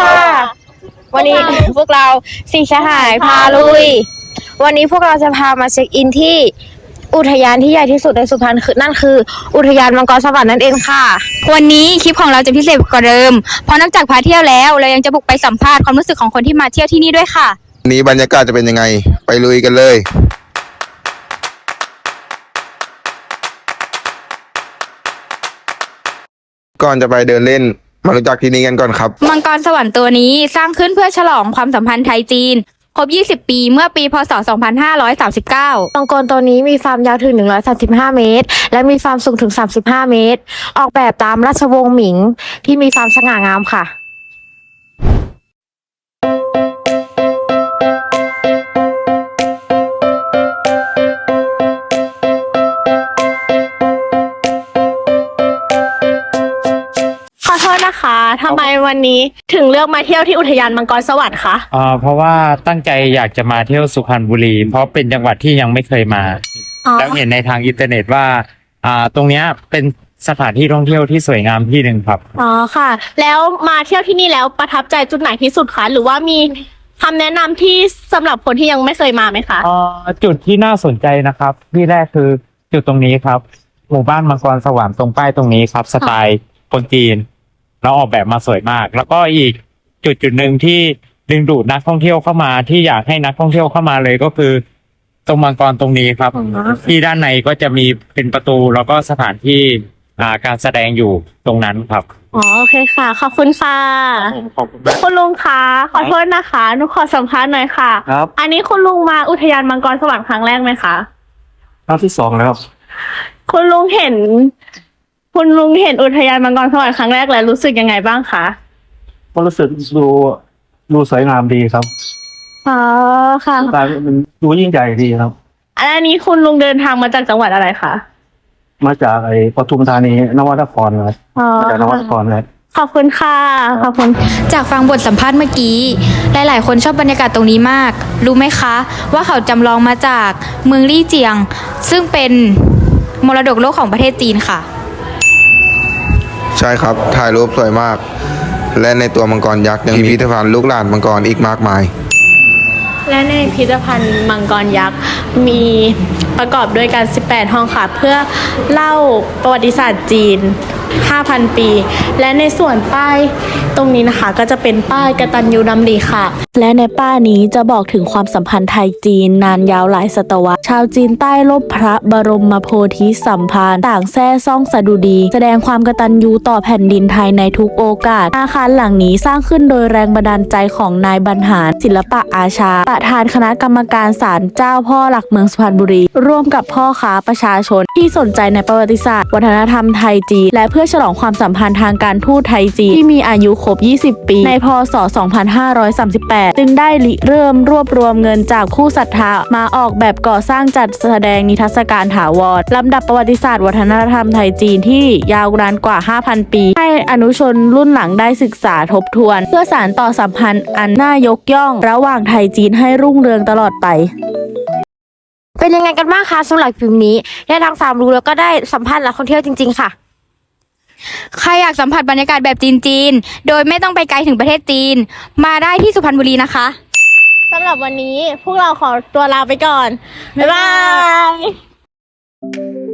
ค่ะ วันนี้พวกเราสี่ชหายพาลุย วันนี้พวกเราจะพามาเช็คอินที่อุทยานที่ใหญ่ที่สุดในสุพรรณคือนั่นคือ อุทยานมังกรสวรรค์นั่นเองค่ะ วันนี้คลิปของเราจะพิเศษกว่าเดิม เพราะนอกจากพาเที่ยวแล้วเรายังจะบุกไปสัมภาษณ์ความรู้สึกของคนที่มาเที่ยวที่นี่ด้วยค่ะ วันนี้บรรยากาศจะเป็นยังไง ไปลุยกันเลย ก่อนจะไปเดินเล่น มารู้จักที่นี่กันก่อนครับ มังกรสวรรค์ตัวนี้สร้างขึ้นเพื่อฉลองความสัมพันธ์ไทยจีน ครบ 20 ปีเมื่อปีพศ 2539 มังกรตัวนี้มีความยาวถึง 135 เมตร และมีความสูงถึง 35 เมตร ออกแบบตามราชวงศ์หมิงที่มีความสง่างามค่ะ ไมวันนี้ถึงเลือกมาเที่ยวที่อุทยานมังกรสวรรค์คะอ่าเพราะว่าตั้งใจอยากจะมาเที่ยวสุพรรณบุรี เพราะเป็นจังหวัดที่ยังไม่เคยมา อ๋อแล้วเห็นในทางอินเทอร์เน็ตว่า อ่า ตรงเนี้ยเป็นสถานที่ท่องเที่ยวที่สวยงามที่หนึ่งครับ อ๋อค่ะ แล้วมาเที่ยวที่นี่แล้วประทับใจจุดไหนที่สุดคะหรือว่ามีคำแนะนำที่สำหรับคนที่ยังไม่เคยมาไหมคะอ่าจุดที่น่าสนใจนะครับ ที่แรกคือจุดตรงนี้ครับ หมู่บ้านมังกรสวรรค์ตรงป้ายตรงนี้ครับ สไตล์คนจีน แล้วออกแบบมาสวยมาก แล้วก็อีกจุดจุดหนึ่งที่ดึงดูดนักท่องเที่ยวเข้ามาที่อยากให้นักท่องเที่ยวเข้ามาเลยก็คือ ตรงมังกรตรงนี้ครับ ที่ด้านในก็จะมีเป็นประตูแล้วก็สถานที่อ่าการแสดงอยู่ตรงนั้นครับ อ๋อโอเคค่ะ ขอบคุณค่ะขอบคุณมาก คุณลุงคะขอโทษนะคะหนูขอสัมภาษณ์หน่อยค่ะ ครับ อันนี้คุณลุงมาอุทยานมังกรสวรรค์ครั้งแรกไหมคะ รอบที่สองแล้วคุณลุงเห็น คุณลุงเห็นอุทยานมังกรสวรรค์ครั้งแรกแล้วรู้สึกยังไงบ้างคะก็รู้สึกดูดูสวยงามดีครับอ๋อค่ะตามันดูยิ่งใหญ่ดีครับ อันนี้คุณลุงเดินทางมาจากจังหวัดอะไรคะมาจากไอ้ปทุมธานีนวัตครครับอ๋อมาจากนวัตครเลยขอบคุณค่ะ ขอบคุณ จากฟังบทสัมภาษณ์เมื่อกี้ หลาย ๆ คนชอบบรรยากาศตรงนี้มาก รู้ไหมคะ ว่าเขาจำลองมาจากเมืองลี่เจียง ซึ่งเป็นมรดกโลกของประเทศจีนค่ะ ใช่ครับถ่ายรูปสวยมาก และในตัวมังกรยักษ์ยังมีพิพิธภัณฑ์ลูกหลานมังกรอีกมากมาย และในพิพิธภัณฑ์มังกรยักษ์มีประกอบด้วยกัน 18 ห้องค่ะ เพื่อเล่าประวัติศาสตร์จีน 5,000 ปี และในส่วนป้ายตรงนี้นะคะก็จะเป็นป้ายกตัญญูดำดีค่ะ และในป้ายนี้จะบอกถึงความสัมพันธ์ไทยจีนนานยาวหลายศตวรรษ ชาวจีนใต้ลบพระบรมโพธิสัมภารต่างแท้ซ่องสะดุดี แสดงความกตัญญูต่อแผ่นดินไทยในทุกโอกาส อาคารหลังนี้สร้างขึ้นโดยแรงบันดาลใจของนายบรรหารศิลปะอาชา ประธานคณะกรรมการศาลเจ้าพ่อหลักเมืองสุพรรณบุรี ร่วมกับพ่อค้าประชาชนที่สนใจในประวัติศาสตร์ วัฒนธรรมไทยจีนและเพื่อฉลองความสัมพันธ์ทางการทูตไทยจีนที่มีอายุครบ 20 ปี ในพศ 2538 จึงได้ริเริ่มรวบรวมเงินจากผู้ศรัทธามาออกแบบก่อสร้างจัดแสดงนิทรรศการถาวรลำดับประวัติศาสตร์ วัฒนธรรมไทยจีนที่ยาวนานกว่า 5,000 ปี ให้อนุชนรุ่นหลังได้ศึกษาทบทวน เพื่อสานต่อสัมพันธ์อันน่ายกย่อง ระหว่างไทยจีนให้รุ่งเรืองตลอดไป เป็นยังไงกันบ้างคะสำหรับคลิปนี้ ได้ทั้งความรู้แล้วก็ได้สัมภาษณ์นักท่องเที่ยวจริง ๆ ค่ะ ใครอยากสัมผัสบรรยากาศแบบจีนๆ โดยไม่ต้องไปไกลถึงประเทศจีน มาได้ที่สุพรรณบุรีนะคะ สำหรับวันนี้พวกเราขอตัวลาไปก่อน บ๊ายบาย